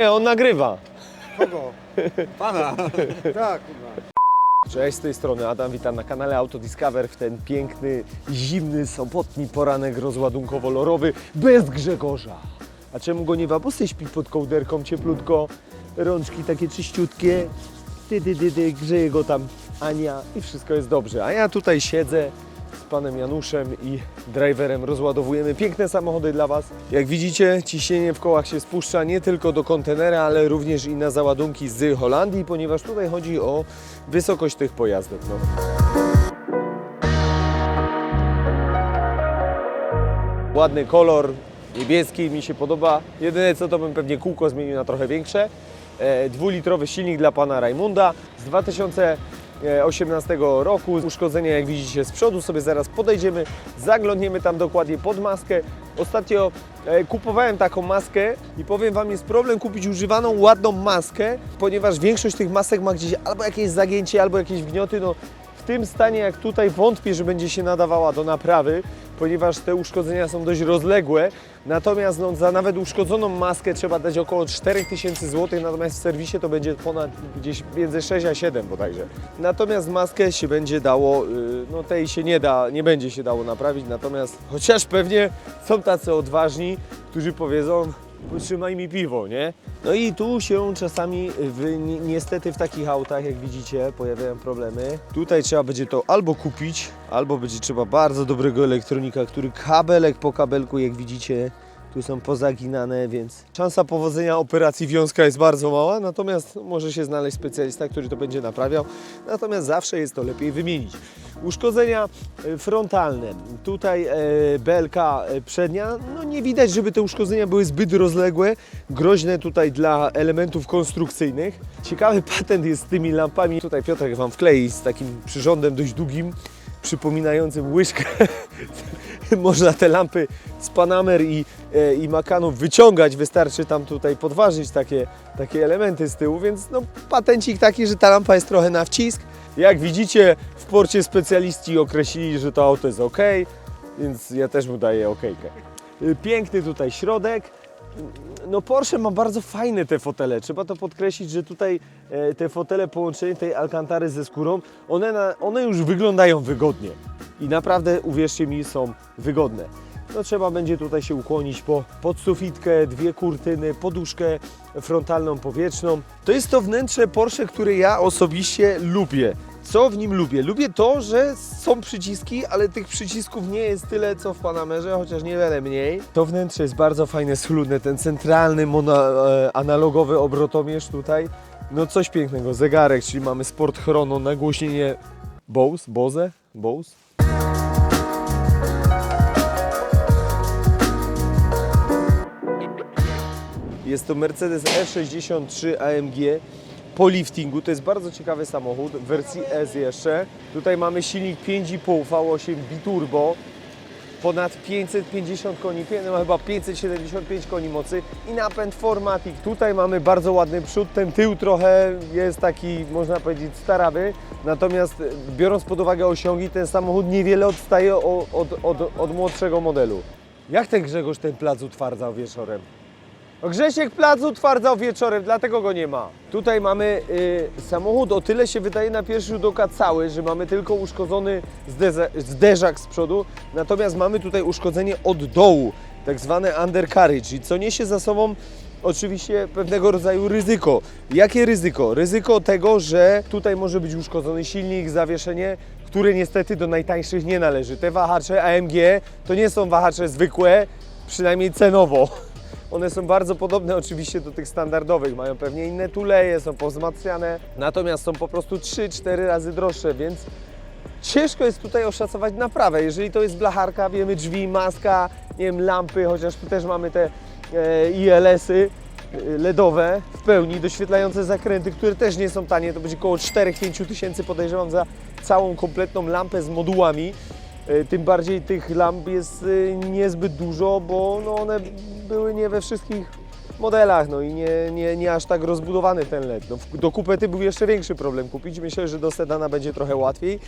Nie, on nagrywa. Kogo? Pana. tak, kurwa. Cześć, z tej strony Adam, witam na kanale Autodiscover w ten piękny, zimny, sobotni poranek rozładunkowo-lorowy bez Grzegorza. A czemu go nie ma? Bo se śpi pod kołderką cieplutko, rączki takie czyściutkie, ty, ty, ty, ty, grzeje go tam Ania i wszystko jest dobrze. A ja tutaj siedzę z panem Januszem i driverem rozładowujemy piękne samochody dla Was. Jak widzicie, ciśnienie w kołach się spuszcza nie tylko do kontenera, ale również i na załadunki z Holandii, ponieważ tutaj chodzi o wysokość tych pojazdów. No. Ładny kolor, niebieski, mi się podoba. Jedyne co to bym pewnie kółko zmienił na trochę większe. E, Dwulitrowy silnik dla pana Rajmunda z 2018 roku. Uszkodzenia jak widzicie z przodu, sobie zaraz podejdziemy, zaglądniemy tam dokładnie pod maskę. Ostatnio e, kupowałem taką maskę i powiem Wam, jest problem kupić używaną, ładną maskę, ponieważ większość tych masek ma gdzieś albo jakieś zagięcie, albo jakieś gnioty. No, tym stanie jak tutaj wątpię, że będzie się nadawała do naprawy, ponieważ te uszkodzenia są dość rozległe. Natomiast no, za nawet uszkodzoną maskę trzeba dać około 4000 zł, natomiast w serwisie to będzie ponad gdzieś między 6 a 7 bodajże. Natomiast maskę się będzie dało, yy, no tej się nie da, nie będzie się dało naprawić, natomiast chociaż pewnie są tacy odważni, którzy powiedzą, Potrzymaj mi piwo, nie? No i tu się czasami w, ni- niestety w takich autach, jak widzicie, pojawiają problemy. Tutaj trzeba będzie to albo kupić, albo będzie trzeba bardzo dobrego elektronika, który kabelek po kabelku, jak widzicie, tu są pozaginane, więc szansa powodzenia operacji wiązka jest bardzo mała, natomiast może się znaleźć specjalista, który to będzie naprawiał, natomiast zawsze jest to lepiej wymienić. Uszkodzenia e, frontalne. Tutaj e, belka e, przednia, no nie widać, żeby te uszkodzenia były zbyt rozległe, groźne tutaj dla elementów konstrukcyjnych. Ciekawy patent jest z tymi lampami. Tutaj Piotrek Wam wklei z takim przyrządem dość długim, przypominającym łyżkę. Można te lampy z Panamer i, i Macanów wyciągać, wystarczy tam tutaj podważyć takie, takie elementy z tyłu, więc no, patencik taki, że ta lampa jest trochę na wcisk. Jak widzicie, w porcie specjaliści określili, że to auto jest ok, więc ja też mu daję okejkę. Y, Piękny tutaj środek. No Porsche ma bardzo fajne te fotele. Trzeba to podkreślić, że tutaj e, te fotele połączenie tej Alcantary ze skórą, one, na, one już wyglądają wygodnie. I naprawdę, uwierzcie mi, są wygodne. No trzeba będzie tutaj się ukłonić po podsufitkę, dwie kurtyny, poduszkę frontalną, powietrzną. To jest to wnętrze Porsche, które ja osobiście lubię. Co w nim lubię? Lubię to, że są przyciski, ale tych przycisków nie jest tyle, co w Panamerze, chociaż niewiele mniej. To wnętrze jest bardzo fajne, schludne. Ten centralny, mono, e, analogowy obrotomierz tutaj. No coś pięknego. Zegarek, czyli mamy Sport Chrono, nagłośnienie Bose, Bose, Bose. Jest to Mercedes E63 AMG po liftingu. To jest bardzo ciekawy samochód w wersji S jeszcze. Tutaj mamy silnik 5,5 V8 biturbo. Ponad 550 koni, no chyba 575 koni mocy i napęd Formatic. Tutaj mamy bardzo ładny przód, ten tył trochę jest taki, można powiedzieć, starawy. Natomiast biorąc pod uwagę osiągi, ten samochód niewiele odstaje o- od, od, od młodszego modelu. Jak ten Grzegorz ten plac utwardzał wieczorem? Grzesiek plac utwardzał wieczorem, dlatego go nie ma. Tutaj mamy y, samochód, o tyle się wydaje na pierwszy rzut oka cały, że mamy tylko uszkodzony zderzak z przodu, natomiast mamy tutaj uszkodzenie od dołu, tak zwane undercarriage, co niesie za sobą oczywiście pewnego rodzaju ryzyko. Jakie ryzyko? Ryzyko tego, że tutaj może być uszkodzony silnik, zawieszenie, które niestety do najtańszych nie należy. Te wahacze AMG to nie są wahacze zwykłe, przynajmniej cenowo. One są bardzo podobne oczywiście do tych standardowych, mają pewnie inne tuleje, są powzmacniane, natomiast są po prostu 3-4 razy droższe, więc ciężko jest tutaj oszacować naprawę. Jeżeli to jest blacharka, wiemy drzwi, maska, nie wiem, lampy, chociaż tu też mamy te e, ILS-y e, LEDowe w pełni, doświetlające zakręty, które też nie są tanie, to będzie około 4-5 tysięcy podejrzewam za całą kompletną lampę z modułami. E, Tym bardziej tych lamp jest e, niezbyt dużo, bo no one były nie we wszystkich modelach, no i nie, nie, nie aż tak rozbudowany ten LED. No, do kupety był jeszcze większy problem kupić, myślę, że do sedana będzie trochę łatwiej.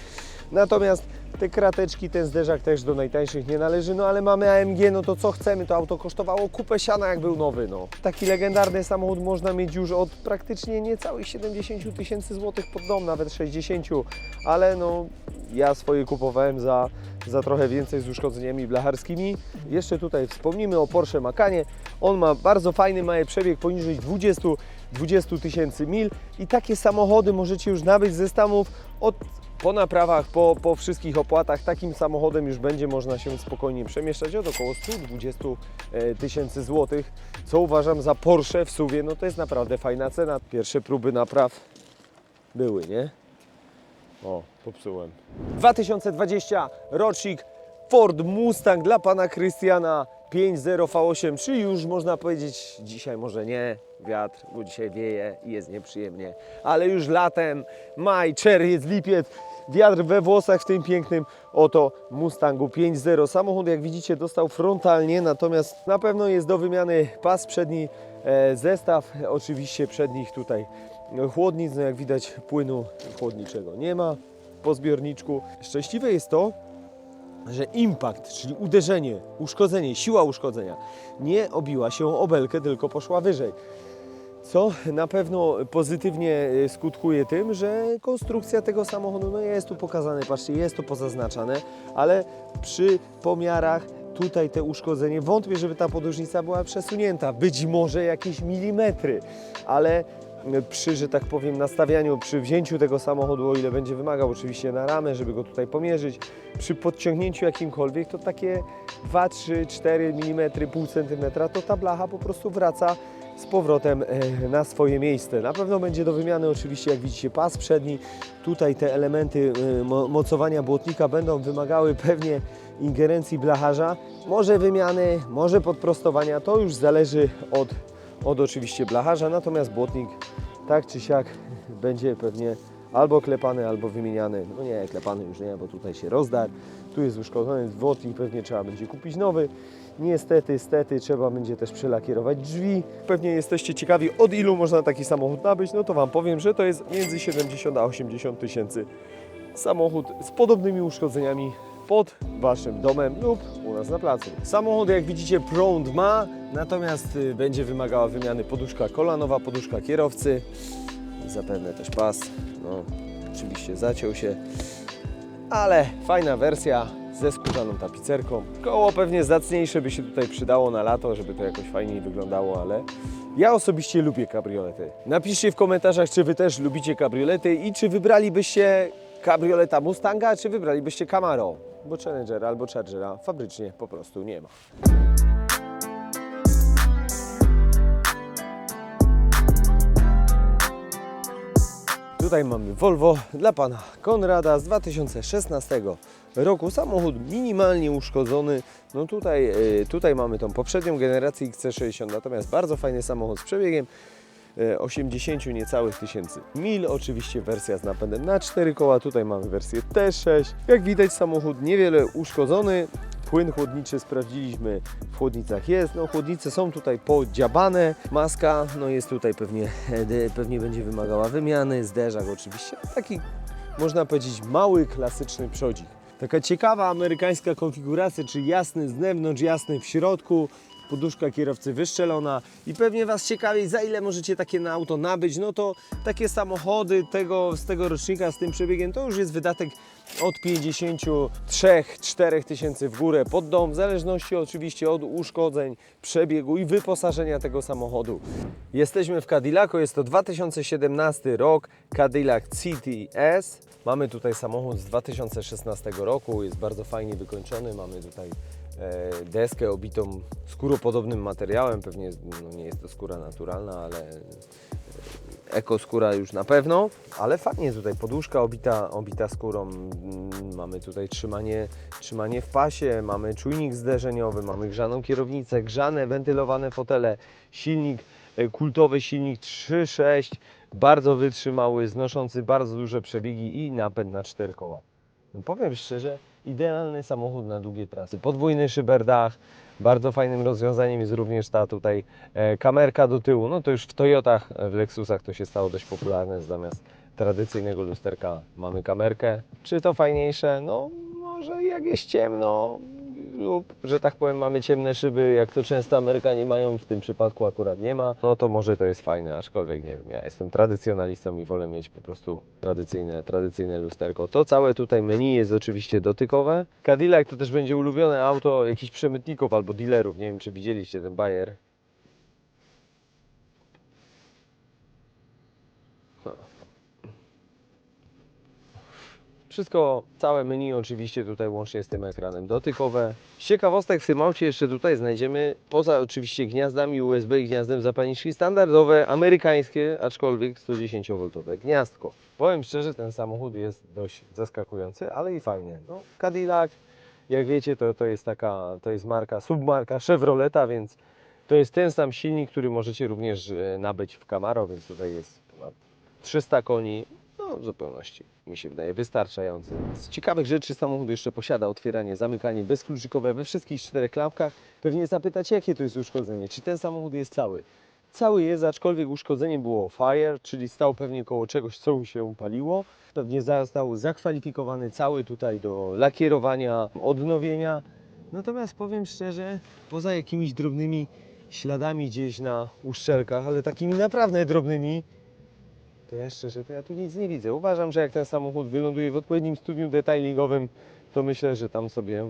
Natomiast te krateczki, ten zderzak też do najtańszych nie należy, no ale mamy AMG, no to co chcemy, to auto kosztowało kupę siana jak był nowy, no. Taki legendarny samochód można mieć już od praktycznie niecałych 70 tysięcy złotych pod dom, nawet 60, ale no ja swoje kupowałem za, za trochę więcej z uszkodzeniami blacharskimi. Jeszcze tutaj wspomnimy o Porsche Macanie. On ma bardzo fajny mały przebieg poniżej 20 20 tysięcy mil i takie samochody możecie już nabyć ze Stanów od po naprawach, po, po wszystkich opłatach takim samochodem już będzie można się spokojnie przemieszczać od około 120 e, tysięcy złotych, co uważam za Porsche w suwie, no to jest naprawdę fajna cena. Pierwsze próby napraw były, nie? O, popsułem. 2020 rocznik Ford Mustang dla pana Krystiana 5.0 V8, czy już można powiedzieć, dzisiaj może nie, wiatr, bo dzisiaj wieje i jest nieprzyjemnie, ale już latem, maj, czerwiec, lipiec, wiatr we włosach w tym pięknym oto Mustangu 5.0. Samochód jak widzicie dostał frontalnie, natomiast na pewno jest do wymiany pas przedni, e, zestaw, oczywiście przednich tutaj chłodnic, no jak widać płynu chłodniczego nie ma po zbiorniczku. Szczęśliwe jest to, że impact, czyli uderzenie, uszkodzenie, siła uszkodzenia nie obiła się o obelkę, tylko poszła wyżej. Co na pewno pozytywnie e, skutkuje tym, że konstrukcja tego samochodu no jest tu pokazane, patrzcie, jest to pozaznaczane, ale przy pomiarach tutaj te uszkodzenie, wątpię, żeby ta podróżnica była przesunięta, być może jakieś milimetry, ale przy, że tak powiem, nastawianiu, przy wzięciu tego samochodu, o ile będzie wymagał oczywiście na ramę, żeby go tutaj pomierzyć, przy podciągnięciu jakimkolwiek, to takie 2, 3, 4 mm, pół centymetra, to ta blacha po prostu wraca z powrotem e, na swoje miejsce. Na pewno będzie do wymiany oczywiście, jak widzicie, pas przedni. Tutaj te elementy e, mo- mocowania błotnika będą wymagały pewnie ingerencji blacharza. Może wymiany, może podprostowania, to już zależy od, od oczywiście blacharza, natomiast błotnik tak czy siak będzie pewnie albo klepany, albo wymieniany. No nie, klepany już nie, bo tutaj się rozdarł. Tu jest uszkodzony błotnik, pewnie trzeba będzie kupić nowy. Niestety, stety, trzeba będzie też przelakierować drzwi. Pewnie jesteście ciekawi, od ilu można taki samochód nabyć. No to Wam powiem, że to jest między 70 a 80 tysięcy samochód z podobnymi uszkodzeniami pod Waszym domem lub u nas na placu. Samochód, jak widzicie, prąd ma, natomiast y, będzie wymagała wymiany poduszka kolanowa, poduszka kierowcy, zapewne też pas. No, oczywiście zaciął się, ale fajna wersja ze skórzaną tapicerką. Koło pewnie zacniejsze by się tutaj przydało na lato, żeby to jakoś fajniej wyglądało, ale ja osobiście lubię kabriolety. Napiszcie w komentarzach, czy Wy też lubicie kabriolety i czy wybralibyście kabrioleta Mustanga, czy wybralibyście Camaro, bo Challengera albo Chargera fabrycznie po prostu nie ma. Tutaj mamy Volvo dla pana Konrada z 2016 roku. Samochód minimalnie uszkodzony. No tutaj, e, tutaj mamy tą poprzednią generację XC60, natomiast bardzo fajny samochód z przebiegiem e, 80 niecałych tysięcy mil. Oczywiście wersja z napędem na 4 koła. Tutaj mamy wersję T6. Jak widać samochód niewiele uszkodzony. Płyn chłodniczy sprawdziliśmy, w chłodnicach jest. No chłodnice są tutaj podziabane. Maska no jest tutaj pewnie, pewnie będzie wymagała wymiany. Zderzak oczywiście. Taki można powiedzieć mały, klasyczny przodzik. Taka ciekawa amerykańska konfiguracja, czy jasny z zewnątrz, jasny w środku. Poduszka kierowcy wyszczelona i pewnie Was ciekawi, za ile możecie takie na auto nabyć. No to takie samochody tego, z tego rocznika z tym przebiegiem to już jest wydatek od 53-4 tysięcy w górę pod dom, w zależności oczywiście od uszkodzeń, przebiegu i wyposażenia tego samochodu. Jesteśmy w Cadillacu, jest to 2017 rok, Cadillac CTS. Mamy tutaj samochód z 2016 roku, jest bardzo fajnie wykończony, mamy tutaj deskę obitą skóropodobnym materiałem, pewnie no nie jest to skóra naturalna, ale e, ekoskóra już na pewno, ale fajnie tutaj poduszka obita, obita skórą, Mm, mamy tutaj trzymanie, trzymanie w pasie, mamy czujnik zderzeniowy, mamy grzaną kierownicę, grzane, wentylowane fotele, silnik, e, kultowy silnik 3.6, bardzo wytrzymały, znoszący bardzo duże przebiegi i napęd na 4 koła. No powiem szczerze, idealny samochód na długie trasy. Podwójny szyberdach, Bardzo fajnym rozwiązaniem jest również ta tutaj e, kamerka do tyłu. No to już w Toyotach, e, w Lexusach to się stało dość popularne. Zamiast tradycyjnego lusterka mamy kamerkę. Czy to fajniejsze? No może jak jest ciemno lub, że tak powiem, mamy ciemne szyby, jak to często Amerykanie mają, w tym przypadku akurat nie ma, no to może to jest fajne, aczkolwiek nie wiem, ja jestem tradycjonalistą i wolę mieć po prostu tradycyjne, tradycyjne lusterko. To całe tutaj menu jest oczywiście dotykowe. Cadillac to też będzie ulubione auto jakichś przemytników albo dealerów, nie wiem czy widzieliście ten bajer. Wszystko, całe menu oczywiście tutaj łącznie z tym ekranem dotykowe. Z ciekawostek w tym aucie jeszcze tutaj znajdziemy, poza oczywiście gniazdami USB i gniazdem zapalniczki, standardowe amerykańskie, aczkolwiek 110V gniazdko. Powiem szczerze, ten samochód jest dość zaskakujący, ale i fajny. No, Cadillac, jak wiecie, to, to jest taka, to jest marka, submarka Chevroleta, więc to jest ten sam silnik, który możecie również e, nabyć w Camaro, więc tutaj jest ponad 300 koni, no w zupełności mi się wydaje wystarczający. Z ciekawych rzeczy samochód jeszcze posiada otwieranie, zamykanie bezkluczykowe we wszystkich czterech klapkach. Pewnie zapytacie, jakie to jest uszkodzenie, czy ten samochód jest cały. Cały jest, aczkolwiek uszkodzenie było fire, czyli stał pewnie koło czegoś, co się paliło. Pewnie został zakwalifikowany cały tutaj do lakierowania, odnowienia. Natomiast powiem szczerze, poza jakimiś drobnymi śladami gdzieś na uszczelkach, ale takimi naprawdę drobnymi, to ja szczerze, to ja tu nic nie widzę. Uważam, że jak ten samochód wyląduje w odpowiednim studium detailingowym, to myślę, że tam sobie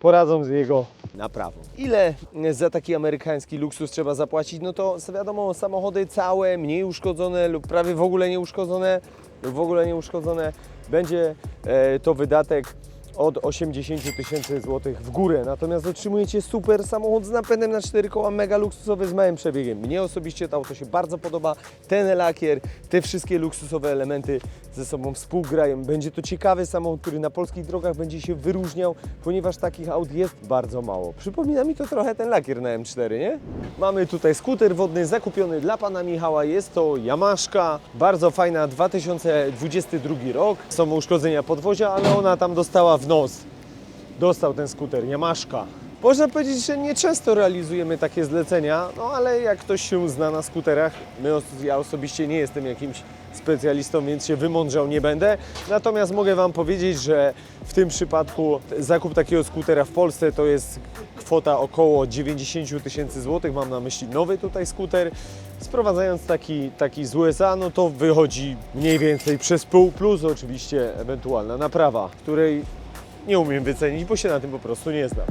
poradzą z jego naprawą. Ile za taki amerykański luksus trzeba zapłacić? No to wiadomo, samochody całe, mniej uszkodzone lub prawie w ogóle nieuszkodzone, w ogóle nieuszkodzone, będzie e, to wydatek od 80 tysięcy złotych w górę. Natomiast otrzymujecie super samochód z napędem na 4 koła, mega luksusowy z małym przebiegiem. Mnie osobiście to auto się bardzo podoba. Ten lakier, te wszystkie luksusowe elementy ze sobą współgrają. Będzie to ciekawy samochód, który na polskich drogach będzie się wyróżniał, ponieważ takich aut jest bardzo mało. Przypomina mi to trochę ten lakier na M4, nie? Mamy tutaj skuter wodny zakupiony dla pana Michała. Jest to Yamaszka, bardzo fajna, 2022 rok. Są uszkodzenia podwozia, ale ona tam dostała w nos. Dostał ten skuter, Yamaszka. Można powiedzieć, że nieczęsto realizujemy takie zlecenia, no ale jak ktoś się zna na skuterach, my, os- ja osobiście nie jestem jakimś specjalistą, więc się wymądrzał nie będę. Natomiast mogę Wam powiedzieć, że w tym przypadku zakup takiego skutera w Polsce to jest kwota około 90 000 tysięcy złotych. Mam na myśli nowy tutaj skuter. Sprowadzając taki, taki z USA, no to wychodzi mniej więcej przez pół, plus oczywiście ewentualna naprawa, której nie umiem wycenić, bo się na tym po prostu nie znam.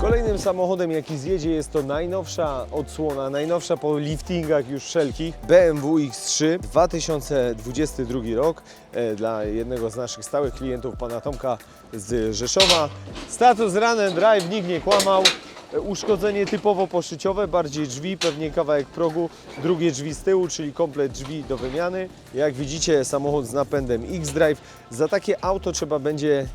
Kolejnym samochodem, jaki zjedzie, jest to najnowsza odsłona, najnowsza po liftingach już wszelkich BMW X3 2022 rok e, dla jednego z naszych stałych klientów, pana Tomka z Rzeszowa. Status run and drive, nikt nie kłamał. Uszkodzenie typowo poszyciowe, bardziej drzwi, pewnie kawałek progu, drugie drzwi z tyłu, czyli komplet drzwi do wymiany. Jak widzicie, samochód z napędem X-Drive. Za takie auto trzeba będzie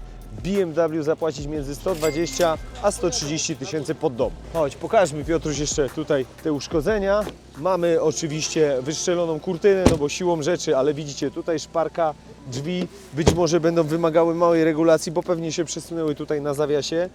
BMW zapłacić między 120 a 130 tysięcy pod dom. Chodź, pokażmy Piotruś jeszcze tutaj te uszkodzenia. Mamy oczywiście wyszczeloną kurtynę, no bo siłą rzeczy, ale widzicie tutaj szparka, drzwi być może będą wymagały małej regulacji, bo pewnie się przesunęły tutaj na zawiasie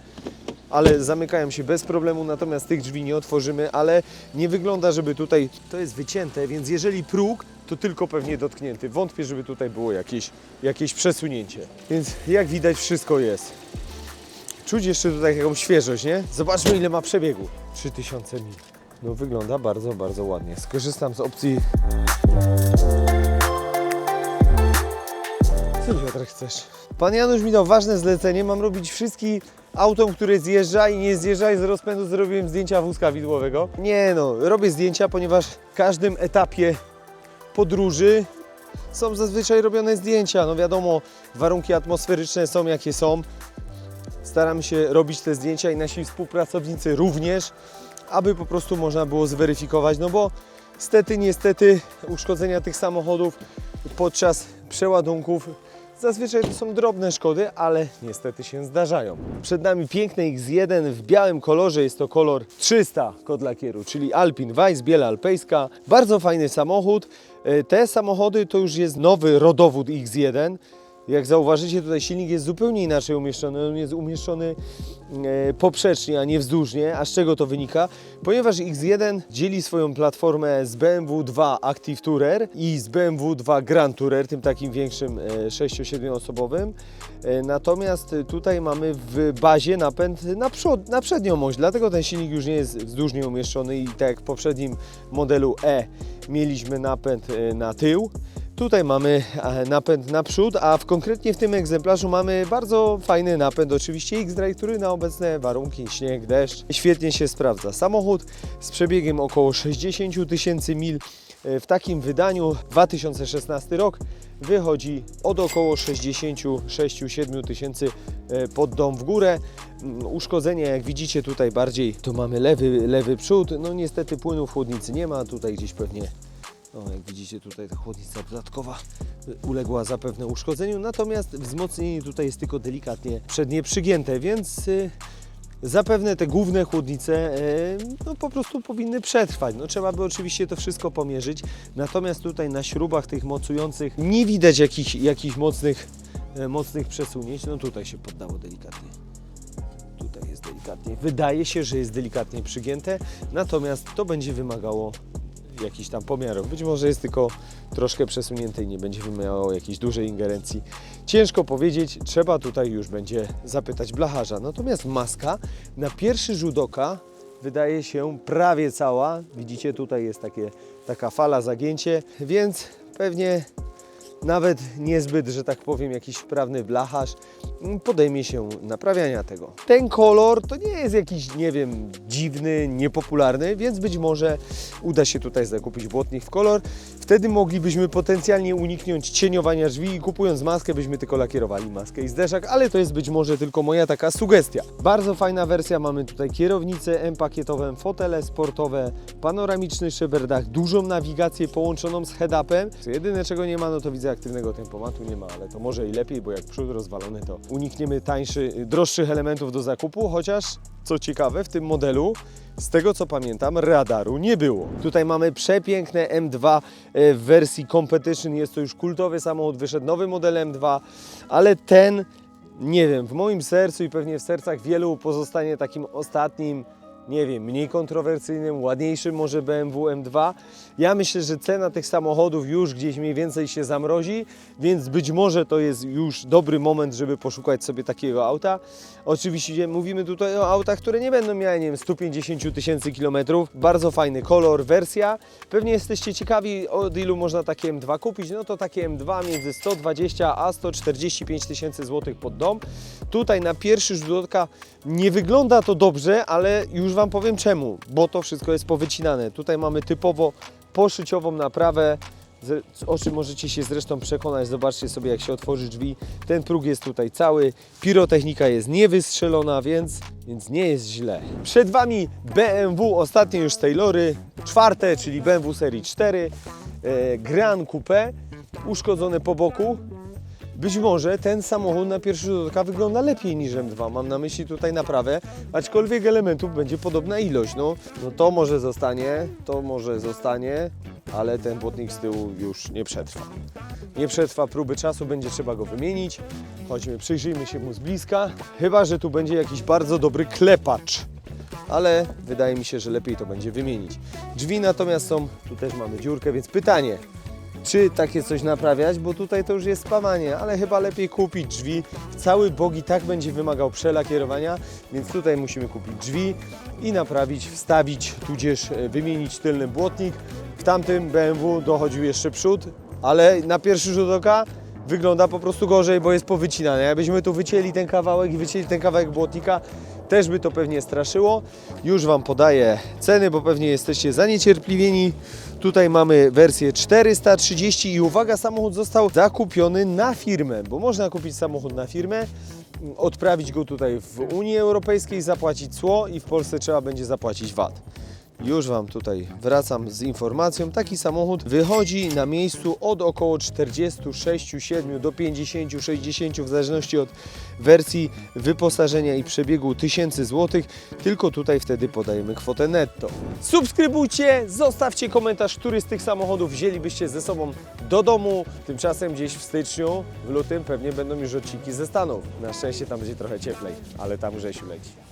ale zamykają się bez problemu, natomiast tych drzwi nie otworzymy, ale nie wygląda, żeby tutaj to jest wycięte, więc jeżeli próg, to tylko pewnie dotknięty. Wątpię, żeby tutaj było jakieś, jakieś przesunięcie. Więc jak widać wszystko jest. Czuć jeszcze tutaj jakąś świeżość, nie? Zobaczmy ile ma przebiegu. 3000 mil. No wygląda bardzo, bardzo ładnie. Skorzystam z opcji... Co Piotrek chcesz? Pan Janusz mi dał ważne zlecenie. Mam robić wszystkim autom, które zjeżdża i nie zjeżdża i z rozpędu zrobiłem zdjęcia wózka widłowego. Nie no, robię zdjęcia, ponieważ w każdym etapie podróży są zazwyczaj robione zdjęcia. No wiadomo, warunki atmosferyczne są jakie są. Staramy się robić te zdjęcia i nasi współpracownicy również, aby po prostu można było zweryfikować, no bo stety, niestety uszkodzenia tych samochodów podczas przeładunków Zazwyczaj to są drobne szkody, ale niestety się zdarzają. Przed nami piękny X1 w białym kolorze, jest to kolor 300 kod lakieru, czyli Alpin Weiss, biela alpejska. Bardzo fajny samochód. E, Te samochody to już jest nowy rodowód X1. Jak zauważycie, tutaj silnik jest zupełnie inaczej umieszczony. On jest umieszczony e, poprzecznie, a nie wzdłużnie. A z czego to wynika? Ponieważ X1 dzieli swoją platformę z BMW 2 Active Tourer i z BMW 2 Grand Tourer, tym takim większym e, 6-7 osobowym. E, Natomiast tutaj mamy w bazie napęd na, przód, na przednią oś, dlatego ten silnik już nie jest wzdłużnie umieszczony i tak jak w poprzednim modelu E mieliśmy napęd e, na tył. Tutaj mamy e, napęd naprzód, a w, konkretnie w tym egzemplarzu mamy bardzo fajny napęd, oczywiście X-Drive, który na obecne warunki, śnieg, deszcz, świetnie się sprawdza. Samochód z przebiegiem około 60 000 tysięcy mil e, w takim wydaniu 2016 rok wychodzi od około 66-7 tysięcy e, pod dom w górę. Mm, Uszkodzenia, jak widzicie tutaj bardziej, to mamy lewy, lewy przód. No niestety płynu w chłodnicy nie ma, tutaj gdzieś pewnie no, jak widzicie tutaj ta chłodnica dodatkowa y, uległa zapewne uszkodzeniu, natomiast wzmocnienie tutaj jest tylko delikatnie przednie przygięte, więc y, zapewne te główne chłodnice y, no, po prostu powinny przetrwać. No, trzeba by oczywiście to wszystko pomierzyć, natomiast tutaj na śrubach tych mocujących nie widać jakichś, jakichś mocnych, mocnych przesunięć. No tutaj się poddało delikatnie. Tutaj jest delikatnie. Wydaje się, że jest delikatnie przygięte, natomiast to będzie wymagało jakichś tam pomiarów. Być może jest tylko troszkę przesunięte i nie będzie wymagało jakiejś dużej ingerencji. Ciężko powiedzieć, trzeba tutaj już będzie zapytać blacharza. Natomiast maska na pierwszy rzut oka wydaje się prawie cała. Widzicie, tutaj jest takie, taka fala zagięcie, więc pewnie nawet niezbyt, że tak powiem, jakiś wprawny blacharz podejmie się naprawiania tego. Ten kolor to nie jest jakiś, nie wiem, dziwny, niepopularny, więc być może uda się tutaj zakupić błotnik w kolor. Wtedy moglibyśmy potencjalnie uniknąć cieniowania drzwi i kupując maskę byśmy tylko lakierowali maskę i zderzak, ale to jest być może tylko moja taka sugestia. Bardzo fajna wersja, mamy tutaj kierownicę M-pakietową, fotele sportowe, panoramiczny szyberdach, dużą nawigację połączoną z head-upem. Jedyne czego nie ma, no to widzę aktywnego tempomatu, nie ma, ale to może i lepiej, bo jak przód rozwalony, to unikniemy tańszy, droższych elementów do zakupu, chociaż co ciekawe, w tym modelu z tego co pamiętam, radaru nie było. Tutaj mamy przepiękne M2 e, w wersji Competition. Jest to już kultowy samochód, wyszedł nowy model M2, ale ten, nie wiem, w moim sercu i pewnie w sercach wielu pozostanie takim ostatnim, nie wiem, mniej kontrowersyjnym, ładniejszym może BMW M2. Ja myślę, że cena tych samochodów już gdzieś mniej więcej się zamrozi, więc być może to jest już dobry moment, żeby poszukać sobie takiego auta. Oczywiście mówimy tutaj o autach, które nie będą miały, nie wiem, 150 tysięcy kilometrów. Bardzo fajny kolor, wersja. Pewnie jesteście ciekawi, od ilu można takie M2 kupić. No to takie M2 między 120 a 145 tysięcy złotych pod dom. Tutaj na pierwszy rzut oka nie wygląda to dobrze, ale już Wam powiem czemu, bo to wszystko jest powycinane. Tutaj mamy typowo poszyciową naprawę, o czym możecie się zresztą przekonać. Zobaczcie sobie, jak się otworzy drzwi. Ten próg jest tutaj cały, pirotechnika jest niewystrzelona, więc, więc nie jest źle. Przed Wami BMW, ostatnie już Taylory, czwarte, czyli BMW serii 4, e, Grand Coupe, uszkodzone po boku. Być może ten samochód na pierwszy rzut oka wygląda lepiej niż M2. Mam na myśli tutaj naprawę, aczkolwiek elementów będzie podobna ilość. No, no to może zostanie, to może zostanie, ale ten błotnik z tyłu już nie przetrwa. Nie przetrwa próby czasu, będzie trzeba go wymienić. Chodźmy, przyjrzyjmy się mu z bliska. Chyba, że tu będzie jakiś bardzo dobry klepacz. Ale wydaje mi się, że lepiej to będzie wymienić. Drzwi natomiast są, tu też mamy dziurkę, więc pytanie, czy takie coś naprawiać, bo tutaj to już jest spawanie, ale chyba lepiej kupić drzwi. Cały bok i tak będzie wymagał przelakierowania, więc tutaj musimy kupić drzwi i naprawić, wstawić, tudzież e, wymienić tylny błotnik. W tamtym BMW dochodził jeszcze przód, ale na pierwszy rzut oka wygląda po prostu gorzej, bo jest powycinane. Jakbyśmy tu wycięli ten kawałek i wycięli ten kawałek błotnika, też by to pewnie straszyło. Już Wam podaję ceny, bo pewnie jesteście zaniecierpliwieni. Tutaj mamy wersję 430 i uwaga, samochód został zakupiony na firmę, bo można kupić samochód na firmę, odprawić go tutaj w Unii Europejskiej, zapłacić cło i w Polsce trzeba będzie zapłacić VAT. Już Wam tutaj wracam z informacją. Taki samochód wychodzi na miejscu od około 46, 7 do 50, 60 w zależności od wersji wyposażenia i przebiegu tysięcy złotych. Tylko tutaj wtedy podajemy kwotę netto. Subskrybujcie, zostawcie komentarz, który z tych samochodów wzięlibyście ze sobą do domu. Tymczasem gdzieś w styczniu, w lutym pewnie będą już odcinki ze Stanów. Na szczęście tam będzie trochę cieplej, ale tam Grzesiu leci.